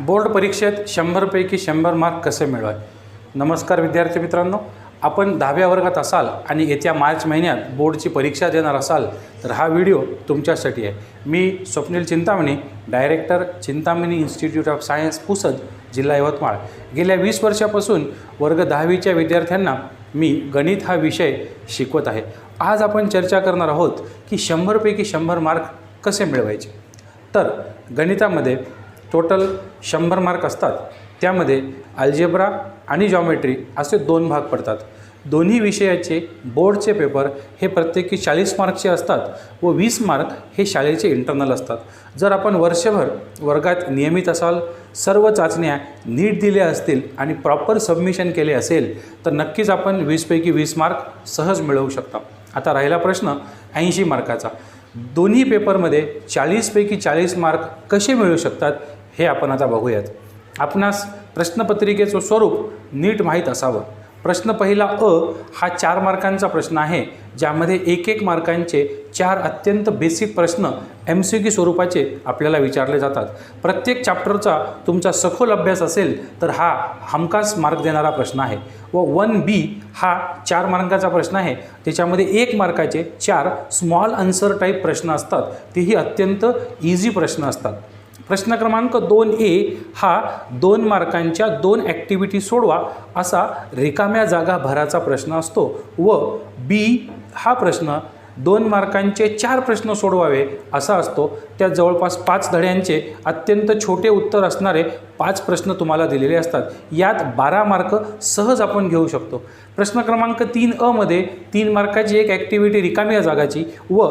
Board परीक्षेत शंभरपैकी शंभर mark कसे मिळवाय नमस्कार विद्यार्थी मित्रांनो आपण दहाव्या वर्गात असाल आणि येत्या मार्च महिन्यात बोर्डची परीक्षा देणार असाल तर हा व्हिडिओ तुमच्यासाठी आहे. मी Swapnil Chintamani director Chintamani institute of science Pusad जिल्हा यवतमाळ. गेल्या वीस वर्षापासून वर्ग दहावीच्या विद्यार्थ्यांना मी गणित हा विषय शिकवत आहे. आज आपण चर्चा करणार आहोत की शंभरपैकी शंभर मार्क कसे मिळवायचे? तर गणितामध्ये टोटल शंभर मार्क असतात. त्यामध्ये अल्जेब्रा आणि जॉमेट्री असे दोन भाग पडतात. दोन्ही विषयाचे बोर्डचे पेपर हे प्रत्येकी चाळीस मार्कचे असतात व वीस मार्क हे शाळेचे इंटरनल असतात. जर आपण वर्षभर वर्गात नियमित असाल सर्व चाचण्या नीट दिल्या असतील आणि प्रॉपर सबमिशन केले असेल तर नक्कीच आपण वीसपैकी वीस मार्क सहज मिळवू शकता. आता राहिला प्रश्न ऐंशी मार्काचा दोन्ही पेपरमध्ये चाळीसपैकी चाळीस मार्क कसे मिळू शकतात? हे आपण आता बघूयात. आपणास प्रश्नपत्रिकेचं स्वरूप नीट माहीत असावं. प्रश्न पहिला अ हा चार मार्कांचा प्रश्न आहे ज्यामध्ये एक एक मार्कांचे चार अत्यंत बेसिक प्रश्न एम सी क्यू स्वरूपाचे आपल्याला विचारले जातात. प्रत्येक चॅप्टरचा तुमचा सखोल अभ्यास असेल तर हा हमखास मार्क देणारा प्रश्न आहे. व वन बी हा चार मार्काचा प्रश्न आहे त्याच्यामध्ये एक मार्काचे चार स्मॉल आन्सर टाईप प्रश्न असतात. तेही अत्यंत इझी प्रश्न असतात. प्रश्न क्रमांक दोन ए हा दोन मार्कांच्या दोन ॲक्टिव्हिटी सोडवा असा रिकाम्या जागा भराचा प्रश्न असतो व बी हा प्रश्न दोन मार्कांचे चार प्रश्न सोडवावे असा असतो. त्या जवळपास पाच धड्यांचे अत्यंत छोटे उत्तर असणारे पाच प्रश्न तुम्हाला दिलेले असतात. यात बारा मार्क सहज आपण घेऊ शकतो. प्रश्न क्रमांक तीन अमध्ये तीन मार्काची एक ॲक्टिव्हिटी रिकाम्या जागाची व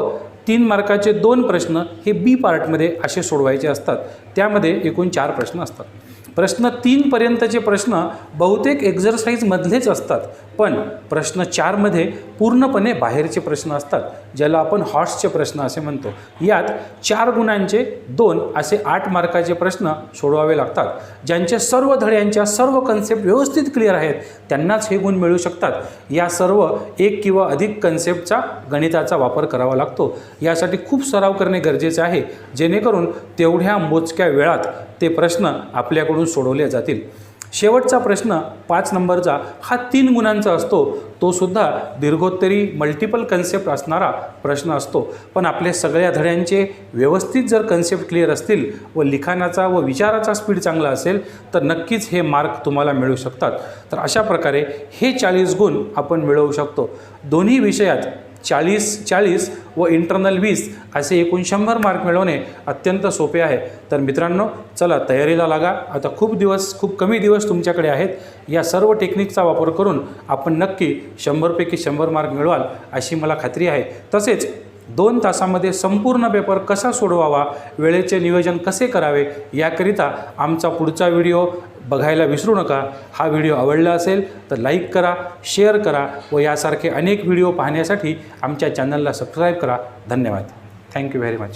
तीन मार्काचे दोन प्रश्न हे बी पार्टमध्ये असे सोडवायचे असतात. त्यामध्ये एकूण चार प्रश्न असतात. प्रश्न तीनपर्यंतचे प्रश्न बहुतेक एक्झरसाईजमधलेच असतात. पण प्रश्न चारमध्ये पूर्णपणे बाहेरचे प्रश्न असतात ज्याला आपण हॉट्सचे प्रश्न असे म्हणतो. यात चार गुणांचे दोन असे आठ मार्काचे प्रश्न सोडवावे लागतात ज्यांच्या सर्व धड्यांच्या सर्व कन्सेप्ट व्यवस्थित क्लिअर आहेत त्यांनाच हे गुण मिळू शकतात. या सर्व एक किंवा अधिक कन्सेप्टचा गणिताचा वापर करावा लागतो. यासाठी खूप सराव करणे गरजेचे आहे जेणेकरून तेवढ्या मोजक्या वेळात ते प्रश्न आपल्याकडून सोडवले जातील. शेवटचा प्रश्न पाच नंबरचा हा तीन गुणांचा असतो तो सुद्धा दीर्घोत्तरी मल्टिपल कन्सेप्ट असणारा प्रश्न असतो. पण आपल्या सगळ्या धड्यांचे व्यवस्थित जर कन्सेप्ट क्लिअर असतील व लिखाणाचा व विचाराचा स्पीड चांगला असेल तर नक्कीच हे मार्क तुम्हाला मिळू शकतात. तर अशा प्रकारे हे चाळीस गुण आपण मिळवू शकतो. दोन्ही विषयात चाळीस चाळीस व इंटरनल वीस असे एकूण शंभर मार्क मिळवणे अत्यंत सोपे आहे. तर मित्रांनो चला तयारीला लागा. आता खूप दिवस खूप कमी दिवस तुमच्याकडे आहेत. या सर्व टेक्निकचा वापर करून आपण नक्की शंभरपैकी शंभर मार्क मिळवाल अशी मला खात्री आहे. तसेच दोन तासामध्ये संपूर्ण पेपर कसा सोडवावा वेळेचे नियोजन कसे करावे याकरिता आमचा पुढचा व्हिडिओ बघायला विसरू नका. हा व्हिडिओ आवडला असेल तर लाईक करा शेअर करा व यासारखे अनेक व्हिडिओ पाहण्यासाठी आमच्या चॅनलला सबस्क्राईब करा. धन्यवाद. Thank you very much.